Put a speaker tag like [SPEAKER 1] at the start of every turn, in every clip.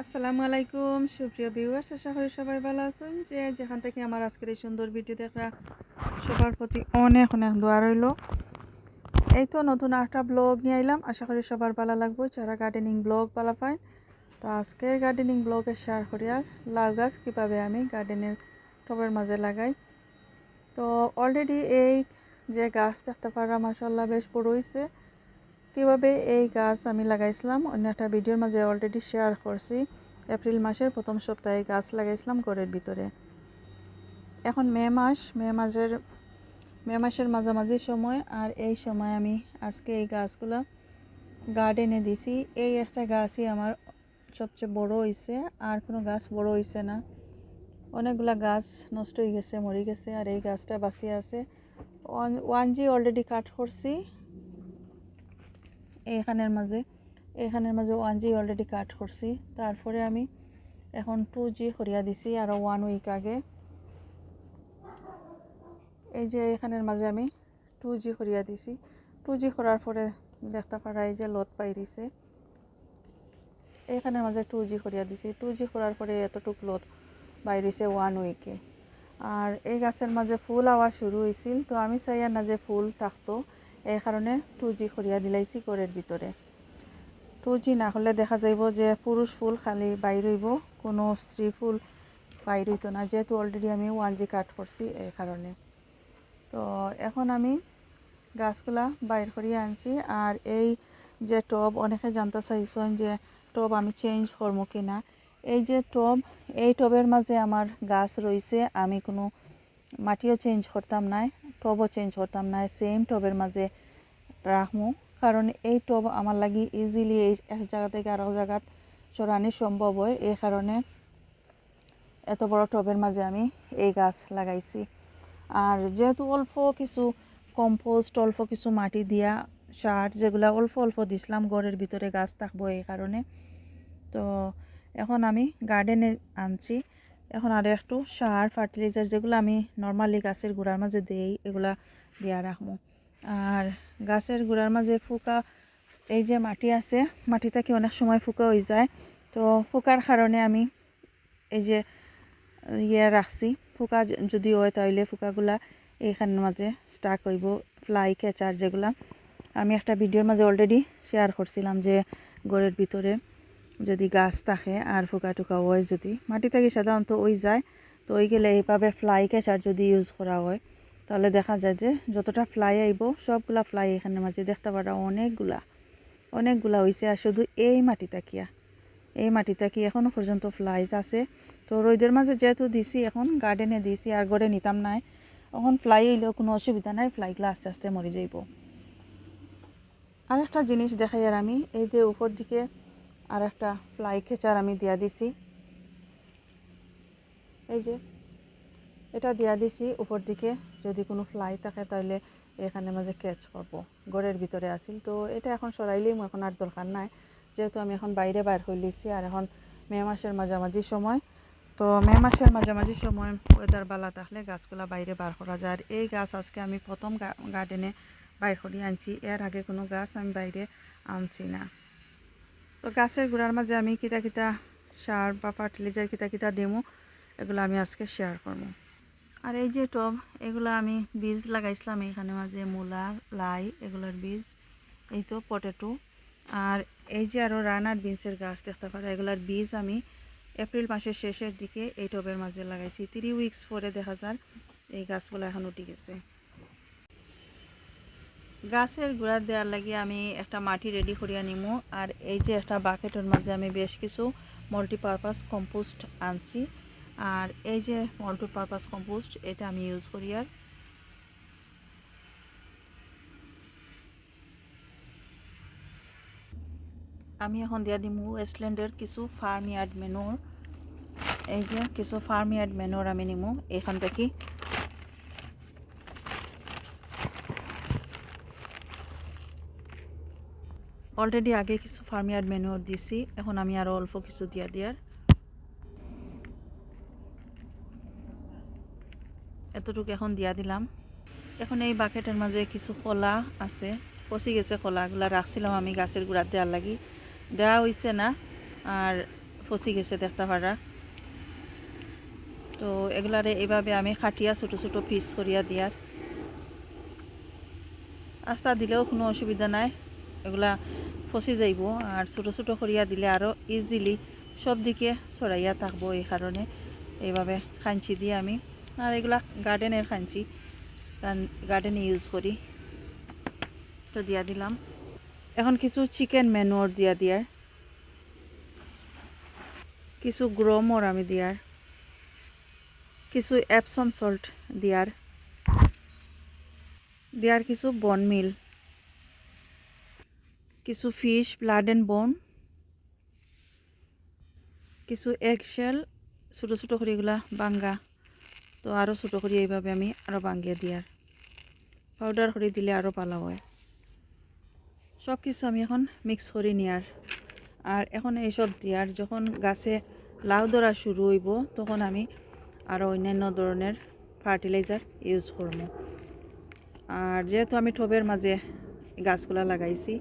[SPEAKER 1] আসসালামু আলাইকুম। সুপ্রিয় ভিউয়ার্স আশা করি সবাই ভালো আছেন। যে যেখান থেকে আমার আজকের এই সুন্দর ভিডিও দেখা সবার প্রতি অনেক অনেক দোয়া রইল। এই তো নতুন একটা ব্লগ নিয়ে আইলাম। আশা করি সবার ভালো লাগবে। যারা গার্ডেনিং ব্লগ ভালো পায়, তো আজকে গার্ডেনিং ব্লগে শেয়ার করি। আর লাউ গাছ কীভাবে আমি গার্ডেনের টবের মাঝে লাগাই? তো অলরেডি এই যে গাছ দেখতে পারা মাসাল্লাহ বেশ বড় হয়েছে কীভাবে এই গাছ আমি লাগাইছিলাম? অন্য একটা ভিডিওর মাঝে অলরেডি শেয়ার করছি। এপ্রিল মাসের প্রথম সপ্তাহে গাছ লাগাইছিলাম ঘরের ভিতরে। এখন মে মাস, মে মাসের মে মাসের মাঝামাঝি সময় আর এই সময় আমি আজকে এই গাছগুলো গার্ডেনে দিছি। এই একটা গাছই আমার সবচেয়ে বড় হয়েছে আর কোনো গাছ বড় হয়েছে না। অনেকগুলা গাছ নষ্ট হয়ে গেছে, মরে গেছে, আর এই গাছটা বাঁচিয়ে আছে। ওয়ান জি অলরেডি কাট করছি। এখানের মাঝে এখানের মাঝে ওয়ান জি অলরেডি কাট করছি। তারপরে আমি এখন টু জি করিয়া দিছি আরও ওয়ান উইক আগে। এই যে এখানের মাঝে আমি টু জি করিয়া দিছি। টু জি করার পরে দেখতে পারা এই যে লোড পাই দিছে এখানের মাঝে টু জি করিয়া দিছি। টু জি করার পরে এতটুক লত বাইরিছে ওয়ান উইকে আর এই গাছের মাঝে ফুল আওয়া শুরু হয়েছিল তো আমি চাই না যে ফুল থাকতো। এই কারণে টু জি করিয়া দিলাইছি ঘরের ভিতরে। টু জি না হলে দেখা যাইব যে পুরুষ ফুল খালি বাইর হইব, কোনো স্ত্রী ফুল বাইর হইতো না। যেহেতু অলরেডি আমি ওয়ান জি কাট করছি এই কারণে। তো এখন আমি গাছগুলা বাইর করিয়ে আনছি আর এই যে টব, অনেকে জানতে চাইছেন যে টব আমি চেঞ্জ করব কিনা। এই যে টব, এই টবের মাঝে আমার গাছ রয়েছে, আমি কোনো মাটিও চেঞ্জ করতাম নাই। টবও চেঞ্জ করতাম না সেম টবের মাঝে রাখব কারণ এই টব আমার লাগি ইজিলি এই এক জায়গা থেকে আরেক জায়গাত চড়ানি সম্ভব হয়। এই কারণে এত বড় টবের মাঝে আমি এই গাছ লাগাইছি। আর যেহেতু অল্প কিছু কম্পোস্ট অল্প কিছু মাটি দিয়া সার, যেগুলা অল্প অল্প দিছিলাম, ঘরের ভিতরে গাছ থাকব এই কারণে। তো এখন আমি গার্ডেনে আনছি। এখন আরও একটু সার ফার্টিলাইজার যেগুলো আমি নর্মালি গাছের গোড়ার মাঝে দেই, এগুলা দিয়া রাখব। আর গাছের গোড়ার মাঝে ফুকা, এই যে মাটি আছে, মাটি থেকে অনেক সময় ফুকা হয়ে যায়। তো ফুকার কারণে আমি এই যে ইয়ে রাখছি, ফুকা যদি হয় তাহলে ফুকাগুলা এইখানের মাঝে স্টাক হইব ফ্লাই ক্যাচার যেগুলা। আমি একটা ভিডিওর মাঝে অলরেডি শেয়ার করছিলাম যে ঘরের ভিতরে যদি গাছ থাকে আর ফুকা টুকা হয় যদি, মাটি থেকে সাধারণত ওই যায়। তো ওই গেলে এইভাবে ফ্লাই ক্যাচার যদি ইউজ করা হয়, তাহলে দেখা যায় যে যতটা ফ্লাই আইব, সবগুলা ফ্লাই এখানের মাঝে দেখতে পারা অনেকগুলা অনেকগুলা হয়েছে আর শুধু এই মাটি তাকিয়া এই মাটি তাকি এখনও পর্যন্ত ফ্লাই আছে। তো রোদের মাঝে যেহেতু দিছি, এখন গার্ডেনে দিছি আর গড়ে নিতাম নাই, এখন ফ্লাই এলেও কোনো অসুবিধা নাই ফ্লাইগুলো আস্তে আস্তে মরে যাইব। আর একটা জিনিস দেখাই আর আমি, এই যে উপর দিকে আর একটা ফ্লাই খেচার আমি দিয়া দিছি। এই যে, এটা দিয়া দিছি উপর দিকে, যদি কোনো ফ্লাই থাকে তাহলে এখানে মাঝে ক্যাচ করব, ঘরের ভিতরে আসিল তো এটা এখন সরাইলেই এখন আর দরকার নাই। যেহেতু আমি এখন বাইরে বাইর হয়ে লিছি আর এখন মে মাসের মাঝামাঝি সময়। তো মে মাসের মাঝামাঝি সময় ওয়েদার বালা থাকলে গাছগুলা বাইরে বার করা যায়। আর এই গাছ আজকে আমি প্রথম গার্ডেনে বাইর করে আনছি। এর আগে কোনো গাছ আমি বাইরে আনছি না। তো গাছের গোড়ার মাঝে আমি কিতা কিতা সার বা ফার্টিলাইজার কিতা কিতা দিমু এগুলো আমি আজকে শেয়ার করব। আর এই যে টব, এগুলো আমি বীজ লাগাইছিলাম, এখানে মাঝে মূলা, লাই, এগুলোর বীজ, এই তো পটেটো আর এই যে আরও রানার বিনসের গাছ দেখতে পারো, এগুলোর বীজ আমি এপ্রিল মাসের শেষের দিকে এই টবের মাঝে লাগাইছি। থ্রি উইকস পরে দেখা যার এই গাছগুলো এখন উঠে গেছে। গাছের গোড়া দেওয়ার লাগে আমি একটা মাটি রেডি করিয়া নিমু। আর এই যে একটা বাকেটের মাঝে আমি বেশ কিছু মাল্টিপারপাস কম্পোস্ট আনছি। আর এই যে মাল্টিপারপাস কম্পোস্ট এটা আমি ইউজ করি আর। আমি এখন দিয়া দিমু ওয়েস্টল্যান্ডের কিছু ফার্ম ইয়ার্ড মেনুর এই যে কিছু ফার্ম ইয়ার্ড মেনুর আমি নিমু। এখান থেকে অলরেডি আগে কিছু ফার্ম ইয়ার্ড মেনুর দিছি, এখন আমি আরও অল্প কিছু দিয়া দিয়ার। এতটুকু এখন দিয়া দিলাম। এখন এই বাকেটের মাঝে কিছু কলা আছে পচি গেছে কলাগুলা রাখছিলাম আমি গাছের গুঁড়া দেওয়ার লাগি। দেওয়া হয়েছে না, আর ফসি গেছে দেখতে পারা। তো এগুলারে এইভাবে আমি খাটিয়া ছোটো ছোটো পিস করিয়া দিয়ার। আস্তা দিলেও কোনো অসুবিধা নাই। এগুলা ফসি যাইব আর ছোট ছোটো করিয়া দিলে আরও ইজিলি সব দিকে ছড়াইয়া থাকব এই কারণে এইভাবে খাঞ্চি দিয়ে আমি আর এগুলা গার্ডেনের খাঞ্চি গার্ডেনে ইউজ করি তো দিয়া দিলাম। এখন কিছু চিকেন ম্যানুয়ার দিয়া দিয়ার কিছু গ্রোমর আমি দিয়ার কিছু অ্যাপসম সল্ট দিয়ার দেওয়ার কিছু বন মিল কিছু ফিশ ব্লাড অ্যান্ড বোন কিছু এগশেল ছোটো ছোটো করে এগুলা বাঙ্গা তো আরও ছোটো করে এইভাবে আমি আরও বাঙ্গিয়ে দিয়ার পাউডার করে দিলে আরও পালা হয়। সব কিছু আমি এখন মিক্স করে নিয়ার আর। এখন এইসব দিয়ার যখন গাছে লাউ ধরা শুরু হইব, তখন আমি আরও অন্যান্য ধরনের ফার্টিলাইজার ইউজ করব। আর যেহেতু আমি টবের মাঝে গাছগুলা লাগাইছি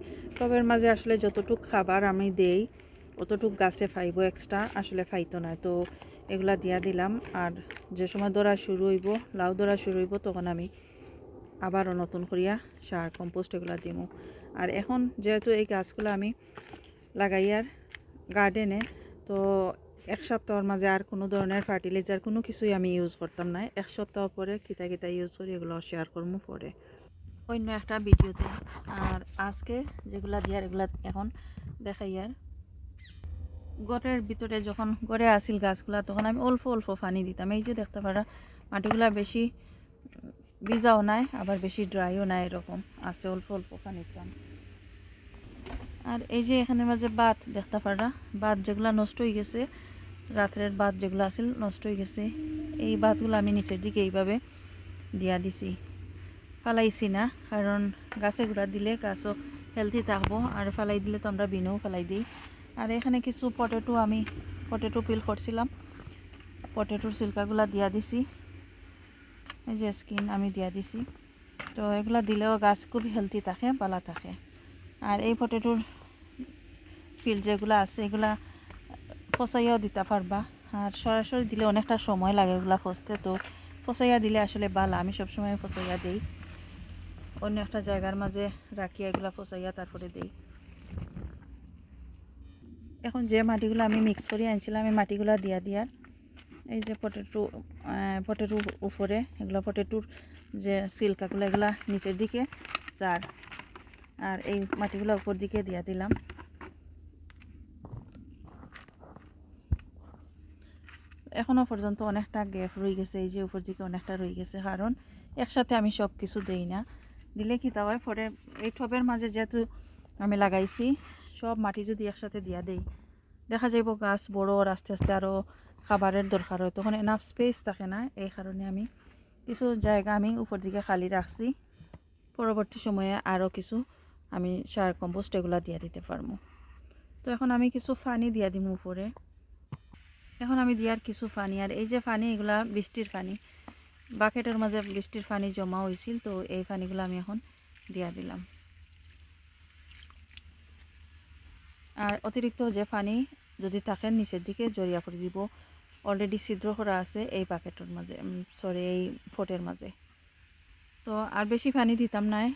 [SPEAKER 1] টবের মাঝে আসলে যতটুক খাবার আমি দেই, অতটুক গাছে ফাইব এক্সট্রা আসলে ফাইতো না। তো এগুলা দিয়া দিলাম। আর যে সময় ধরা শুরু হইব, লাউ ধরা শুরু হইব, তখন আমি আবারও নতুন করিয়া সার কম্পোস্ট এগুলা দিব। আর এখন যেহেতু এই গাছগুলো আমি লাগাইয়ার গার্ডেনে তো এক সপ্তাহের মাঝে আর কোনো ধরনের ফার্টিলাইজার কোনো কিছুই আমি ইউজ করতাম না। এক সপ্তাহ পরে কিতা কিতা ইউজ করি, এগুলো শেয়ার করব পরে। অন্য একটা ভিডিওতে। আর আজকে যেগুলা দিয়ার এগুলা এখন দেখাই আর। গড়ের ভিতরে যখন গড়ে আসিল গাছগুলা, তখন আমি অল্প অল্প পানি দিতাম। এই যে দেখতে পারা, মাটিগুলা বেশি ভিজাও নাই, আবার বেশি ড্রাইও নাই, এরকম আছে, অল্প অল্প পানি দিতাম। আর এই যে এখানের মাঝে বাত দেখতে পারা বাত যেগুলা নষ্ট হয়ে গেছে, রাত্রের বাত যেগুলো আছিল, নষ্ট হয়ে গেছে, এই বাতগুলো আমি নিচের দিকে এইভাবে দিয়া দিছি। ফালাইছি না, কারণ গাছে গুঁড়া দিলে গাছও হেলদি থাকব, আর ফালাই দিলে তো আমরা বিনেও ফেলাই দিই। আর এখানে কিছু পটেটো আমি পটেটো পিল করছিলাম। পটেটোর সিল্কাগুলা দিয়া দিছি। এই যে স্কিন আমি দিয়া দিছি। তো এগুলা দিলেও গাছ খুব হেলদি থাকে, পালা থাকে। আর এই পটেটোর পিল যেগুলো আছে, এগুলা ফসাইয়াও দিতে পারবা। আর সরাসরি দিলে অনেকটা সময় লাগে এগুলা ফসতে তো ফসাইয়া দিলে আসলে ভালো আমি সবসময় ফসাইয়া দিই। অন্য একটা জায়গার মাঝে রাখি, এগুলা ফসাইয়া তারপরে দিই। এখন যে মাটিগুলো আমি মিক্স করে, আনছিলাম আমি মাটিগুলো দিয়া দিয়ার এই যে পটেটো পটেটোর উপরে, এগুলো পটেটোর যে সিল্কাগুলো, এগুলা নিচের দিকে যার আর এই মাটিগুলো উপর দিকে দিয়া দিলাম। এখনও পর্যন্ত অনেকটা গ্যাপ রয়ে গেছে, এই যে উপর দিকে অনেকটা রয়ে গেছে, কারণ একসাথে আমি সব কিছু দেই না। দিলে কি তা হয় পরে এই টবের মাঝে যেহেতু আমি লাগাইছি, সব মাটি যদি একসাথে দিয়া দেই, দেখা যাইব গাছ বড় আস্তে আস্তে আরও খাবারের দরকার হয়, তখন এনাফ স্পেস থাকে না। এই কারণে আমি কিছু জায়গা আমি উপর দিকে খালি রাখছি। পরবর্তী সময়ে আরও কিছু আমি সার কম্পোস্ট এগুলো দিয়া দিতে পারব। তো এখন আমি কিছু পানি দিয়া দিব উপরে। এখন আমি দিয়ার কিছু পানি আর এই যে পানি এগুলা বৃষ্টির পানি বাকেটের মাঝে বৃষ্টির পানি জমা হয়েছিল তো এই পানিগুলো আমি এখন দিয়া দিলাম। আর অতিরিক্ত যে পানি যদি থাকে নিচের দিকে জড়িয়া করে দিব। অলরেডি ছিদ্র করা আছে এই বাকেটের মাঝে সরি এই ফোটের মাঝে। তো আর বেশি পানি দিতাম নাই,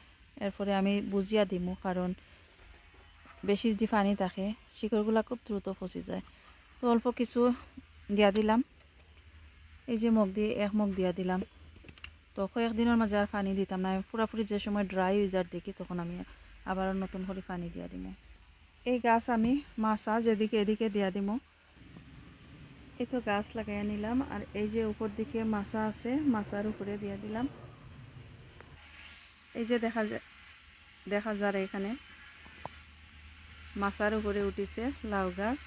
[SPEAKER 1] এরপরে আমি বুঝিয়া দিমু, কারণ বেশি যদি পানি থাকে, শিকড়গুলা খুব দ্রুত ফসি যায়। তো অল্প কিছু দিয়া দিলাম। এই যে মগ দিয়ে, এক মগ দিয়া দিলাম। তো কয়েকদিনের মাঝে আর পানি দিতাম না। পুরাপুরি যে সময় ড্রাই যার দেখি, তখন আমি আবার নতুন করে পানি দিয়া দিব এই গাছ আমি মাছা যেদিকে এদিকে দিয়া দিব এই তো গাছ লাগাই নিলাম। আর এই যে উপর দিকে মাছা আছে, মাছার উপরে দিয়া দিলাম। এই যে দেখা যায় দেখা যায় এখানে। মাছার উপরে উঠিছে লাউ গাছ।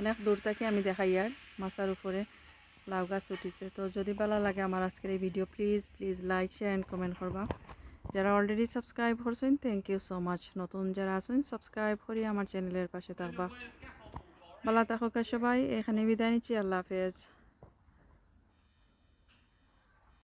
[SPEAKER 1] অনেক দূর থেকে আমি দেখাই আর মাছার উপরে। লাউ গাছ উঠিছে। তো যদি ভালো লাগে আমার আজকের এই video please please like share and comment করবা। যারা অলরেডি সাবস্ক্রাইব করছেন থ্যাংক ইউ সো মাচ নতুন যারা আছেন সাবস্ক্রাইব করি আমার চ্যানেলের পাশে থাকবা। ভালো থাকুক সবাই এখানে বিদায় নিচ্ছি, আল্লাহ হাফেজ।